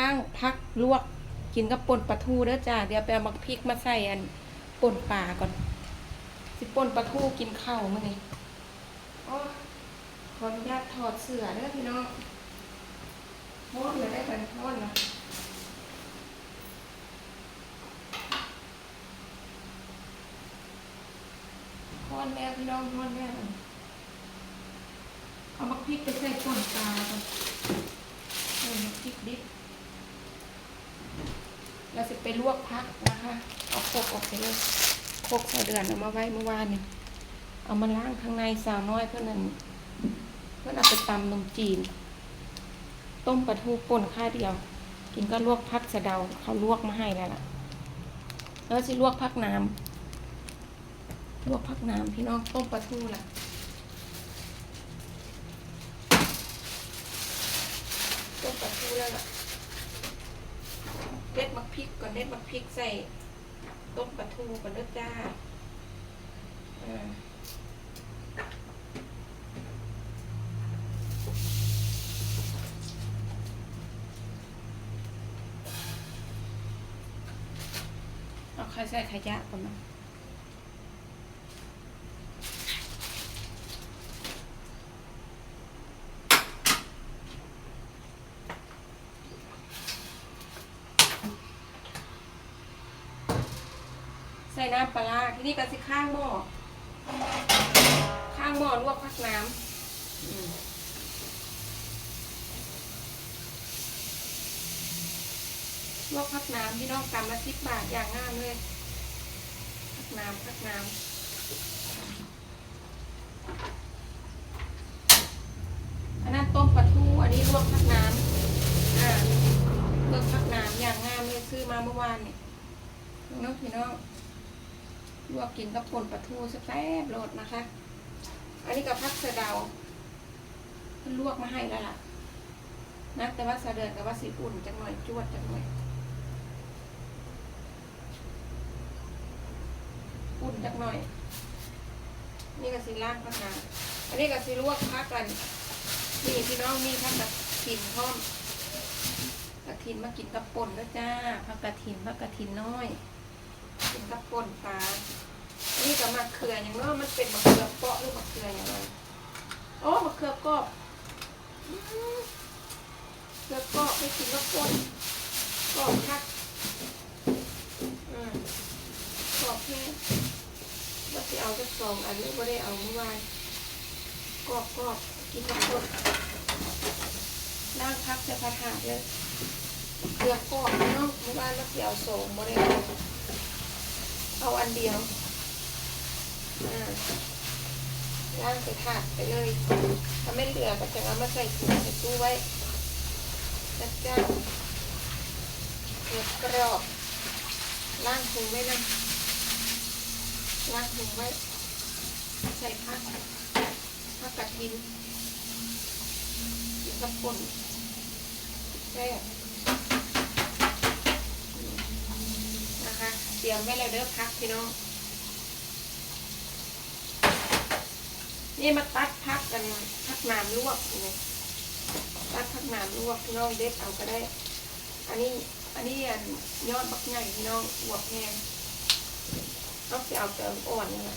ล่างพักลวกกินกับป่นปลาทูเด้อจ้าเดี๋ยวไปเอามักพริกมาใส่อันป่นปลาก่อน สิป่นปลาทูกินข้าวมื้อนี้โอ้ขออนุญาตถอดเสื้อเด้อพี่น้องฮ้อนเลยได้กันฮ้อนนะฮ้อนแล้วพี่น้องฮ้อนแล้วเอามักพริกไปใส่ป่นปลาก่อนเอามักพริกดิบ เราจะไปลวกพักนะคะ เอาโคกออกไปเลยโคกใส่เดือนเอามาไว้เมื่อวานนี่เอามาล้างข้างในสาวน้อยเพื่อนนั่นเพื่อนเอาไปตำนมจีน ต้มปลาทูป่นข้าเดียว กินก็ลวกพักสะเดาเขาลวกมาให้แล้วล่ะ แล้วจะลวกพักน้ำลวกพักน้ำพี่น้องต้มปลาทูล่ะต้มปลาทูแล้วล่ะ เด็ดมักพริกก่อน เด็ดบักพริกใส่ต้มปลาทูก่อนเด้อจ้าเออเอาใครใส่ขยะก่อนนะ ใส่น้ำปลาที่นี่ก็สิข้างหม้อข้างหม้อลวกพักน้ำลวกพักน้ำพี่น้องกำละสิบบาทอย่างง่ายเลยพักน้ำพักน้ำอันนั้นต้มปลาทูอันนี้ลวกพักน้ำอ่าลวกพักน้ำอย่างง่ายเลยซื้อมาเมื่อวานเนี่ยน้องพี่น้อง ลวกกินกับปนปลาทูแซ่บๆโลดนะคะ อันนี้กับพักสะเดาลวกมาให้แล้วล่ะนะแต่ว่าสะเดือนกับว่าสีอุ่นจังหน่อยจวดจังหน่อยอุ่นจังหน่อย นี่ก็สีล่างพักนาอันนี้ก็สีลวกพักกันนี่พี่น้องมีพักกระถินพร้อมกระถินมากินกับป่นแล้วจ้าพักกระถินพักกระถินน้อย กินกับป่นปลานนี้ก็มะเขืออย่างน้อยมันเป็นมะเขือเปาะหรือมะเขืออย่างไรโอ้มะเขือกอบเขือกอบไม่กินกับป่นกรอบคักอืมกรอบแค่ว่าจะเอาจะสองอันนี้ก็ได้เอาเมื่อวานกรอบกรอบกินกับป่นล่งพักจะพัดหาดเลยเขือกรอบเนาะเมื่อวานเราจะเอาสองบ่ได้เอา เอาอันเดียวอ่าล่างไปถาดไปเลย ถ้าไม่เหลือก็จะเอามาใส่ถุงใส่ตู้ไว้จัดจ้านเก็บกรอบล่างถุงไว้นะล่างถุงไว้ ใส่ผักผักกระถินกินกับป่นแซ่บ นะคะเตรียมไว้แล้วเด้อพักพี่น้อง นี่มาตัดพักกันพักน้ำลวกนี่ตัดพักน้ำลวกพี่น้องเด็ดเอาก็ได้ อันนี้อันนี้อันยอดบักใหญ่พี่น้องอวบแห้งต้องไปเอาแต่อ่อนนี่แหละ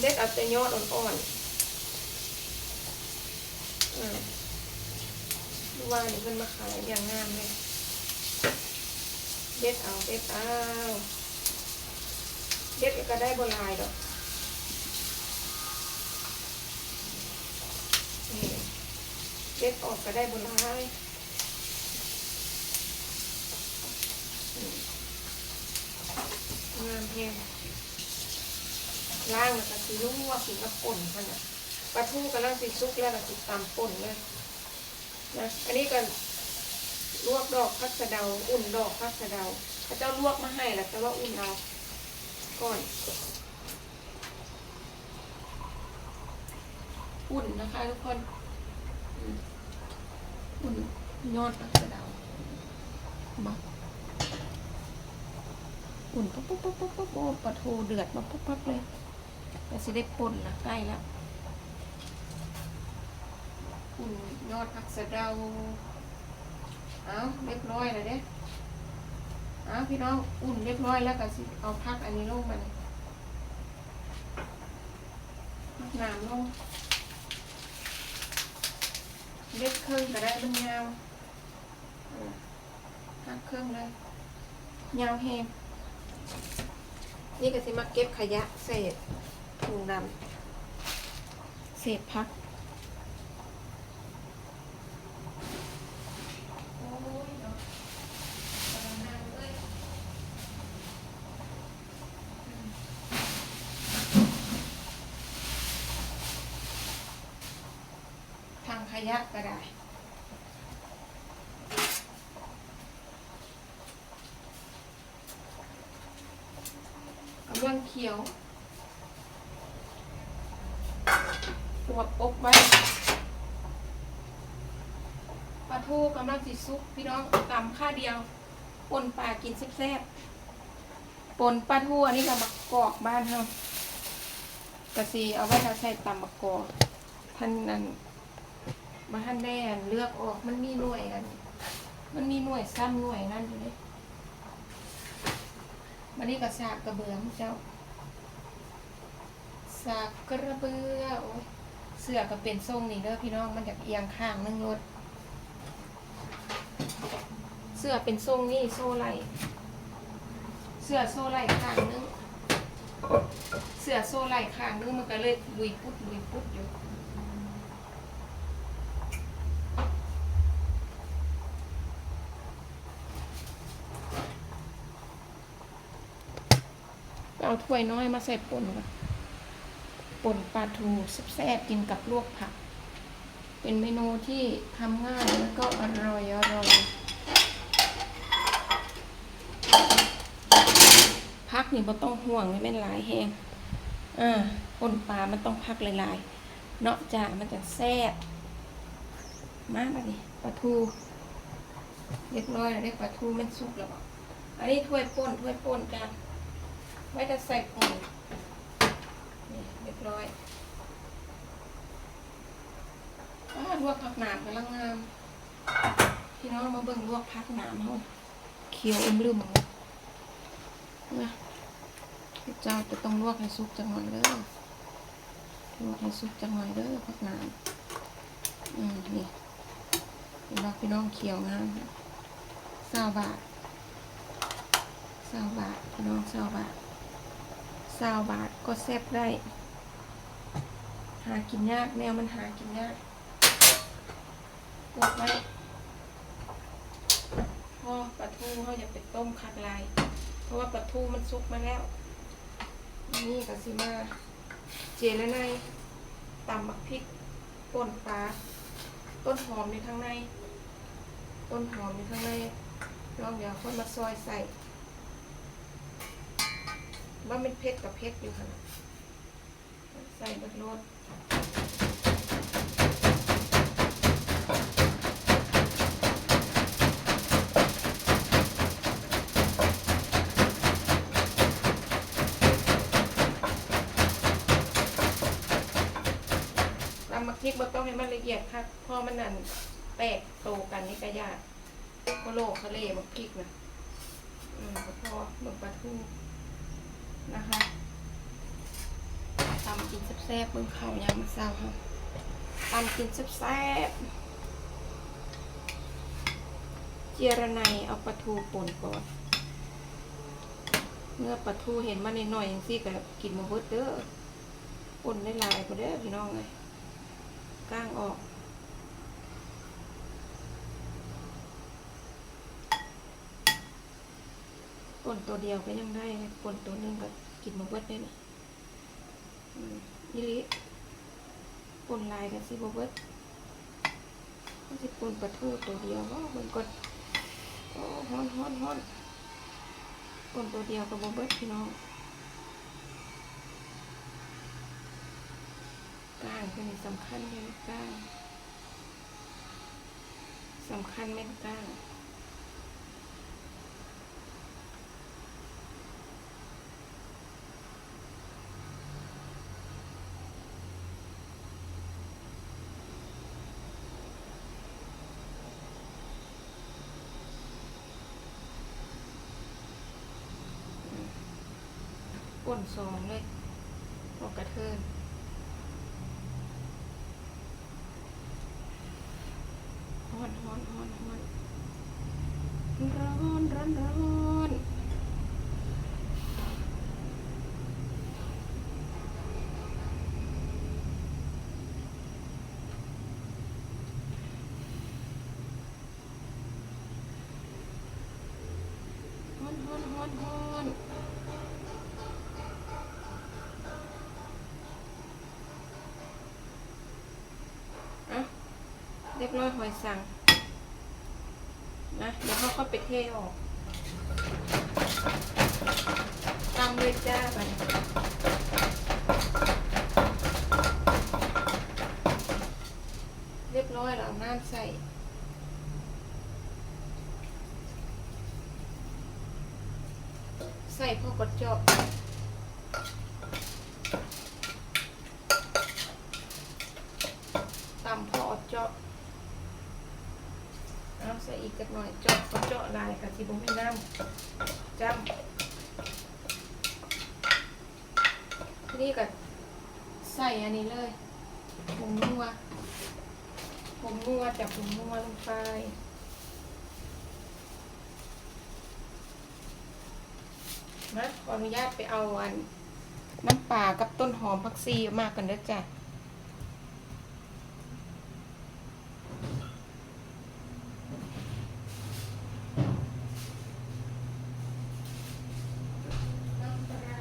เด็ดเอาแต่ยอดอ่อนๆอืมดูว่านี่เพิ่นมาขายอย่างงามเลย เด็ดเอาเด็ดเอาเด็ดก็ได้บหลายดอกเด็ดออกก็ได้บหลายงามแพงล่างมันก็สีลวกสีกระป่นมันอะปลาทูกำลังสีซุกแล้วก็สีตำป่นเลยนะอันนี้ก็ ลวกดอกพักสะเดา อุ่นดอกพักสะเดาพระเจ้าลวกมาให้แหละแต่ว่าอุ่นเอาก่อนอุ่นนะคะทุกคน อุ่นยอดพักสะเดามาอุ่นปุ๊บปุ๊บปุ๊บปุ๊บปุ๊บปลาทูเดือดมาปุ๊บปุ๊บเลยแต่สิได้ป่นละใกล้แล้วอุ่นยอดผักสะเดา เอาเรียบร้อยแล้วเด้เอาพี่น้องอุ่นเรียบร้อยแล้วก็สิเอาพักอันนี้ลงมาเลยพักน้ำลงเล็ดเครื่องก็ได้มันยาวเออพักเครื่องเลยยาวแฮงนี่ก็สิมาเก็บขยะเศษถุงดำเศษพัก โอ้ยเนาะกำลังนั่งเลยอืมทางข ยะก็ได้กำลังเขียวปวดปกไว้ปลาทูกำลังสิซุกพี่น้องตำข้าเดียวปนปลากินแซ่บๆปนปลาทูอันนี้กับมะกอกบ้านเฮากะสีเอาไว้ทาใส่ตำมะกอกท่านนั้น มาท่านได้อันเลือกออกมันมีหน่วยอัน มันมีหน่วยซ้ำหน่วยนั่นอยู่เลยมันนี่ก็สากกระเบือเจ้าสากกระเบือโอ้ยเสื้อก็เป็นทรงนี่เด้อพี่น้องมันจากเอียงข้างนึงรถเสื้อเป็นทรงนี่โซ่ไหลเสื้อโซ่ไหลข้างนึงเสื้อโซ่ไหลข้างนึงมันก็เลยลุยปุ๊ดลุยปุ๊ดอยู่ เอาถ้วยน้อยมาใส่ป่นป่นปลาทูแซ่บกินกับลวกผัก เป็นเมนูที่ทำง่ายแล้วก็อร่อยอร่อยพักนี่บ่ต้องห่วงเลยแม่นหลายแฮงอ่าป่นปลามันต้องพักหลายๆเนาะจ้ามันจะแซ่บมามาดิปลาทูเรียบร้อยแล้วได้ปลาทูมันสุกแล้วบ่อันนี้ถ้วยป่นถ้วยป่นกัน ไว้จะใส่ปุ๋ยนี่เรียบร้อยอ้าลวกผักหนามกำลังงาม พี่น้องมาเบิ่งลวกผักหนามเฮาเขียวอมลืมนะเจ้าจะต้องลวกให้สุกจังหน่อยเด้อลวกให้สุกจังหน่อยเด้อผักหนามอืมนี่เห็นบ่พี่น้องเขียวงามเศร้าบาทเศร้าบาทพี่น้องเศร้าบาท สาวบาทก็แซ่บได้ หากินยากแนวมันหากินยากกดไว้พ่อปลาทูเขาอย่าไปต้มคัดลาย เพราะว่าปลาทูมันสุกมาแล้ว นี่ก็สิมาเจแล้วในตำบักพริกป่นปลาต้นหอมในข้างใน ต้นหอมในข้างในลองเดี๋ยวค่อยมาซอยใส่ ว่ามันเผ็ดกับเผ็ดอยู่ค่ะใส่บัดรสตำมักพริกบ่ต้องให้มันละเอียดค่ะเพอมันนั่นแตกโตกันนี่ก็ยากก็โลกทะเลมักพริกนะอืมก็พอเบิ่งปลาทู นะคะตำกินแซ่บๆเบิ่งข้ายามมาเศร้าค่ะตำกินแซ่บๆเจระไนเอาปลาทูป่นก่อนเนื้อปลาทูเห็นมาในหน่อยๆอย่างซี่ก็กินมาเบิดเด้อป่นได้หลายกว่าเด้อพี่น้องเลยก้างออก ป่นตัวเดียวก็ยังได้เลยป่นตัวหนึงก็กินมาเบิดได้นะอืมนี่ลิป่นลายกันสิบเบิดก็สิป่นปลาทูตัวเดียวว่ามันก็โอ้ฮ้อนฮ้อนฮ้อนป่นตัวเดียวกับบเบิดพี่น้องก้างเป็นสำคัญเลยก้างสำคัญแม่นก้าง ป่น สองเลยพวกกระเทินฮ้อนฮ้อนฮ้อนฮ้อนร้อนร้อนร้อนฮ้อนฮ้อนฮ้อน เรียบร้อยหอยสังนะเดี๋ยวเขาก็ไปเทออกตามเลยจ้าไปเรียบร้อยแล้วเอาน้ำใส่ใส่พวกกระจอกตำพออดเจาะน้ำใส่อีกจักหน่อยเจาะก็เจาะลายกับที่บุ้งให้น้ำจ้ำทีนี้ก็ใส่อันนี้เลยผงนัวผงนัวจากผงนัวลงไปนะขออนุญาตไปเอาอันน้ำปลากับต้นหอมผักชีมากันด้อจ้ะน้ำปลา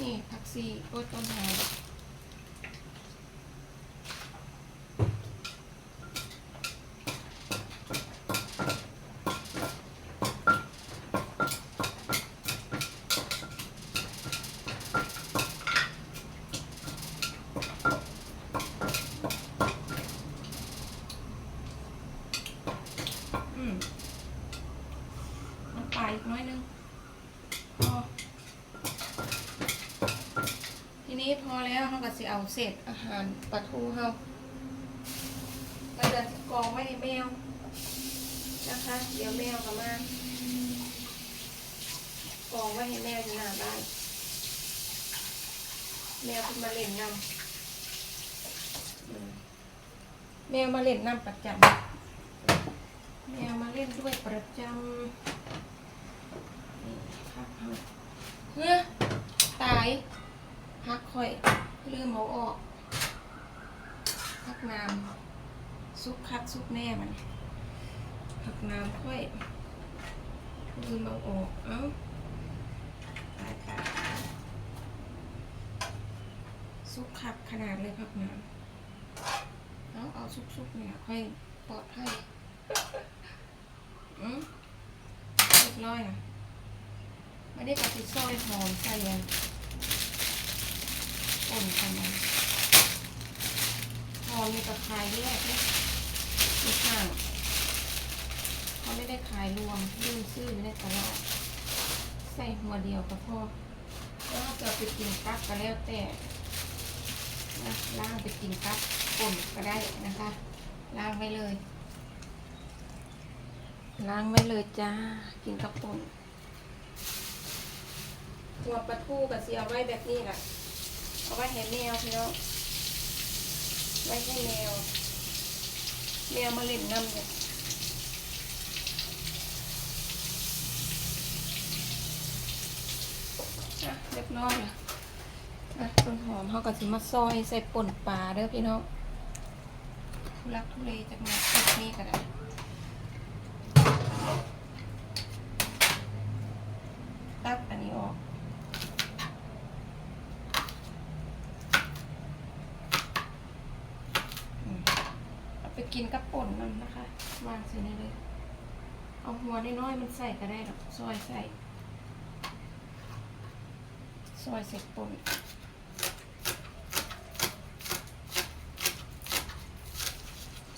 นี่ผัก ชีโอ้ยต้นหอมอืมน้ำปลาอีกน้อยนึงพอ ทีนี้พอ แล้วเขาก็สิเอาเศษอาหารปลาทูเขาก็จะกองไว้ให้แมวนะคะ เดี๋ยวแมวก็มากองไว้ให้แมวอยู่หน้าบ้านแมวขึ้นมาเล่นน้ำแมวมาเล่นน้ำประจำแมวมาเล่นด้วยประจำเอาเฮ้ยตาย พักค่อยลืมเอาออกพักน้ำซุปคักซุปแน่มันพักน้ำค่อยลืมเอาออกเอ้าตายตายซุปคักขนาดเลยพักน้ำเอาเอาซุปๆเนี่ยค่อยปลอดภัยอืมเรียบร้อยนะไม่ได้กระติซอยหอมใส่ยัง ป่นกันนะหอมมีตะขายแยกเนี่ยข้างเขาไม่ได้ขายรวมยื่นซื้อไม่ได้ตลาดใส่หัวเดียวก็พอแล้วจะไปกินกับก็แล้วแต่นะล้างไปกินกับป่นก็ได้นะคะล้างไว้เลย ล้างไว้เลยจ้า กินกับป่นหัวปลาทูกับเสียไว้แบบนี้แหละ เอาไว้ให้แมวพี่น้องไว้ให้แมวแมวมาเล่นน้ำเนี่ยอะเรียบร้อยแล้วอะต้นหอมเขาก็สิมาซอยใส่ป่นปลาเด้อพี่น้องทุลักทุเลจากมาติดนี่ก็ได้ตักอันนี้ออก เอาไป กินกับป่นมันนะคะ วางใส่ในเลย เอาหัวน้อยๆมันใส่ก็ได้หรอกซอยใส่ซอยเสร็จป่น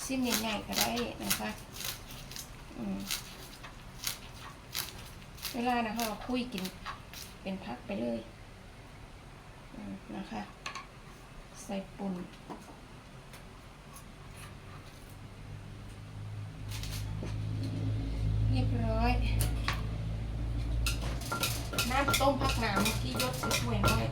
ซิมใหญ่ๆก็ได้นะคะเวลานะเขาคุยกินเป็นพักไปเลยนะคะ ใส่ปุ่น เรียบร้อย น้ำต้ มผักนามเมื่อกี้ยกใส่ถ้วยน้อย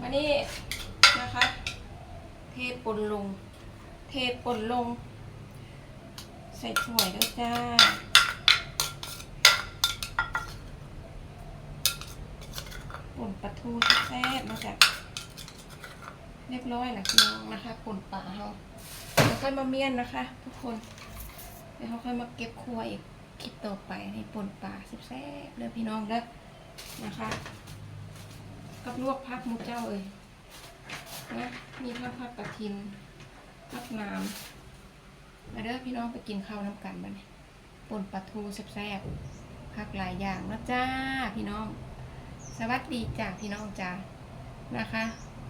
มานี่นะคะ เทป่นลง เทป่นลง ใส่ถ้วยด้วยจ้าป่นปลาทูแซ่บมาจากเรียบร้อยแล้วพี่น้องนะคะป่นปลาเฮาแล้วค่อยมาเมียนนะคะ ทุกคน ดี๋ยวเขาค่อยมาเก็บครัวอีกคลิปต่อไปในป่นปลาสิบแซ่บเลยพี่น้องเด้อนะคะ กับลวกพักมูเจ้าเอ้ยนะมีทั้งผักกระทินผักน้ำมาเด้อพี่น้องไปกินข้าวน้ำกันบ้านป่นปลาทูแซ่บๆผักหลายอย่างนะจ้าพี่น้อง สวัสดีจ้าพี่น้องจ้านะคะ